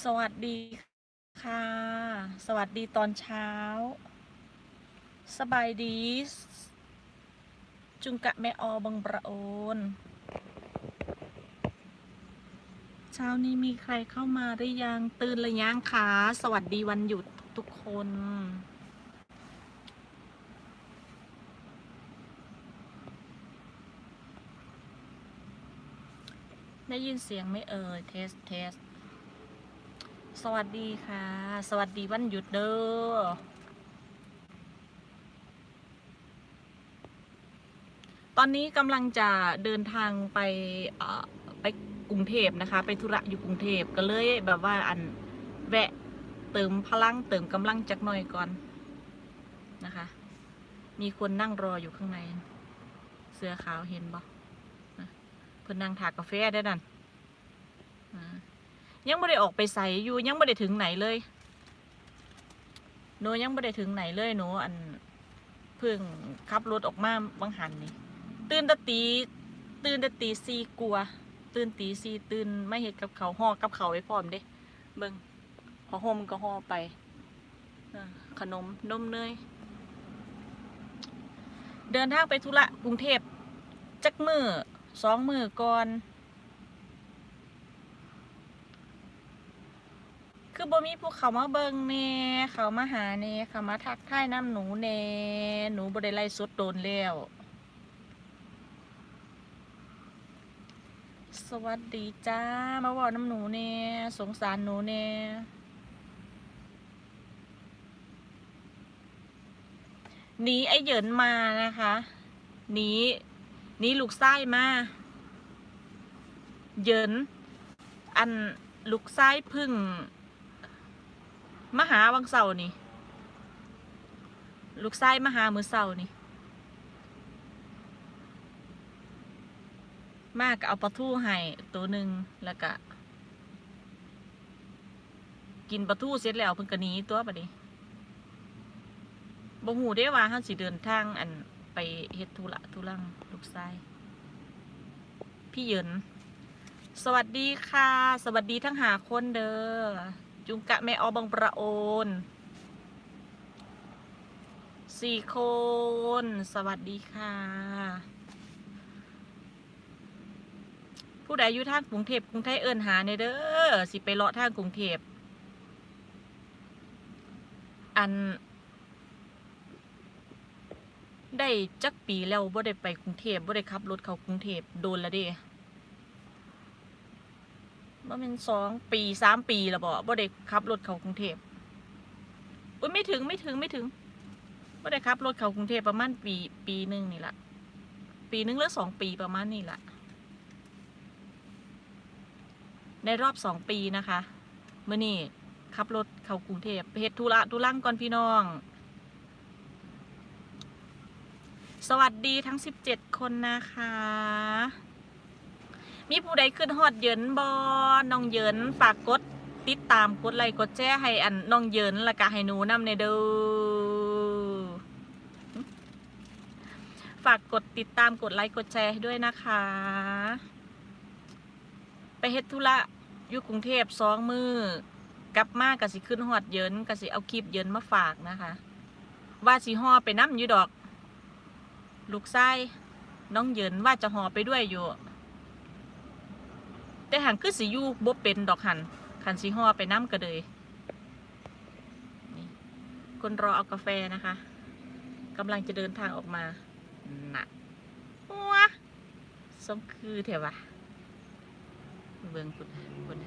สวัสดีค่ะ สวัสดีตอนเช้า สบายดี จุงกะแม่ออบังประโอนเช้านี้มีใครเข้ามาหรือยังตื่นหรือยังคะสวัสดีวันหยุดทุกคน ได้ยินเสียงไหม่เอ่ยเทสเทส สวัสดีค่ะ สวัสดีวันหยุดเด้อตอนนี้กำลังจะเดินทางไปไปกรุงเทพนะคะ ไปธุระอยู่กรุงเทพก็เลยแบบว่าอันแวะเติมพลังเติมกำลังจักหน่อยก่อนนะคะ มีคนนั่งรออยู่ข้างใน เสื้อขาวเห็นบ่เพิ่อนนั่งถากกาแฟได้อนั่น ยังไม่ได้ออกไปใส่อยู่ยังไม่ได้ถึงไหนเลยหนูยังไม่ได้ถึงไหนเลยหนูอันเพิ่งขับรถออกมาบังหันนี่ตื่นตะตี ตื่นตะตีซีกลัว ตื่นตีซีตื่นไม่เห็นกับเขาห่อกับเขาไว้พร้อมเด้เบิ่งพอห่มก็ห่อไปอขนมนมเนยเดินทางไปธุระกรุงเทพจักมือสองมือก่อน คือบ่มีผู้เขามาเบิ่งแหน่เขามาหาแหน่เขามาทักทายน้ำหนูแหน่หนูบ่ได้ไล่สดโดนแล้วสวัสดีจ้า มาเว่าน้ำหนูแหน่สงสารหนูแหน่หนีไอ้เหยินมานะคะหนีหนีลูกไส้มาเหยินอันลูกไส้พึ่ง มาหาวังเสาร์นี่ ลูกไส้มาหามือเสาร์นี่ มากก็เอาปลาทูให้ตัวหนึ่งแล้วก็ กินปลาทูเสร็จแล้วเพิ่นก็หนีตัวบัดนี้บ่ฮู้เด้ว่าเฮาสิเดินทางอันไปเฮ็ดธุระธุรังลูกไส้พี่เหยินสวัสดีค่ะ สวัสดีทั้งหาคนเด้อ จุงกะแม่ออบังประโอนสี่คน สวัสดีค่ะ ผู้ใดอยู่ทางกรุงเทพกรุงไทยเอิญหาในเด้อสิไปเลาะทางกรุงเทพอัน ได้จักปีแล้วบ่ได้ไปกรุงเทพบ่ได้ขับรถเข้ากรุงเทพโดนแล้วเด้ บ่เป็นสองปีสามปีแล้วบ่บ่ได้ขับรถเข้ากรุงเทพอุ้ยไม่ถึงไม่ถึงไม่ถึงบ่ได้ขับรถเข้ากรุงเทพประมาณปีปีหนึ่งนี่แหละปีหนึ่งหรือสองปีประมาณนี่แหละในรอบสองปีนะคะเมื่อนี่ขับรถเข้ากรุงเทพไปเฮ็ดธุระธุรังก่อนพี่น้อง สวัสดีทั้งสิบเจ็ดคนนะคะ มีผู้ใดขึ้นฮอดเยินบอน้องเยินฝากกดติดตามกดไลค์กดแชร์ให้อันน้องเยินและก็ให้หนูนำในเด้อฝากกดติดตามกดไลค์กดแชร์ด้วยนะคะ ไปเฮ็ดธุระอยู่กรุงเทพสองมือกลับมากกะสิขึ้นฮอดเยินกะสิเอาคลิปเยินมาฝากนะคะ ว่าสิห่อไปน้ำอยู่ดอก ลูกไส้น้องเยินว่าจะห่อไปด้วยอยู่ แต่หันคือสิยูบ่เป็นดอกหันขันสิห่อไปน้ำกระเดยนี่คนรอเอากาแฟนะคะกำลังจะเดินทางออกมาหนะว้าสมคือเถอะวะเบิ่งคุณคุณ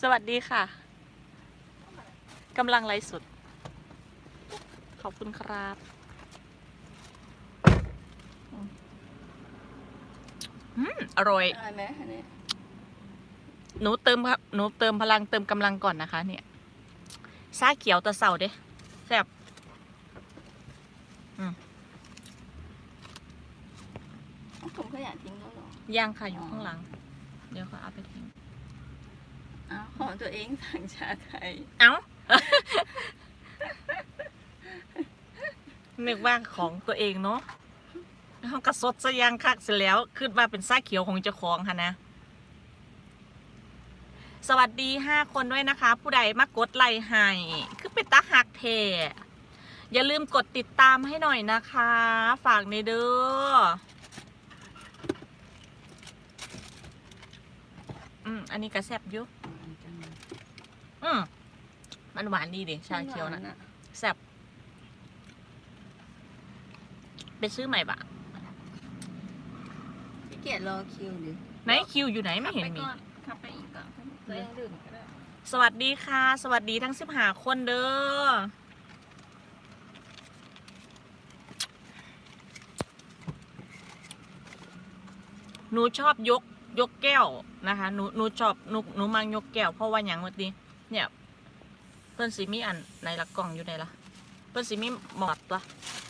สวัสดีค่ะกำลังไลฟ์สดขอบคุณครับ อืมอร่อย อะไรไหมอันนี้หนูเติมครับหนูเติมพลังเติมกำลังก่อนนะคะ เนี่ยซาเขียวตะเสาเด้แซ่บเอาถุงขยะทิ้งแล้วเหรอ ย่างค่ะอยู่ข้างหลัง เดี๋ยวเขาเอาไปทิ้งอ้าวของตัวเองสั่งชาไทย เอ้า นึกว่าของตัวเองเนาะ เขากระสดซะยังคักเสร็จแล้วขึ้นมาเป็นซ่าเขียวของเจ้าของค่ะนะสวัสดีห้าคนด้วยนะคะ ผู้ใดมากดไลค์ให้คือเป็นตาหักเทอย่าลืมกดติดตามให้หน่อยนะคะ ฝากในเด้ออืมอันนี้กระแซบอยู่อืมมันหวานดีดิชาเขียวนะน่ะแซ่บไปซื้อใหม่ปะพี่ เกียรรอคิวดิไหนคิวอยู่ไหนไม่เห็นมี ขับไปอีกก่อนตัวเองดื่มก็ได้สวัสดีค่ะ สวัสดีทั้งสิบหาคนเด้อ หนูชอบยกยกแก้วนะคะ หนูหนูชอบหนูหนูมังยกแก้วเพราะว่าอย่างวันนี้เนี่ย เพื่อนสีมีอันในละกล่องอยู่ไหนล่ะเพื่อนสีมีหมอดปะ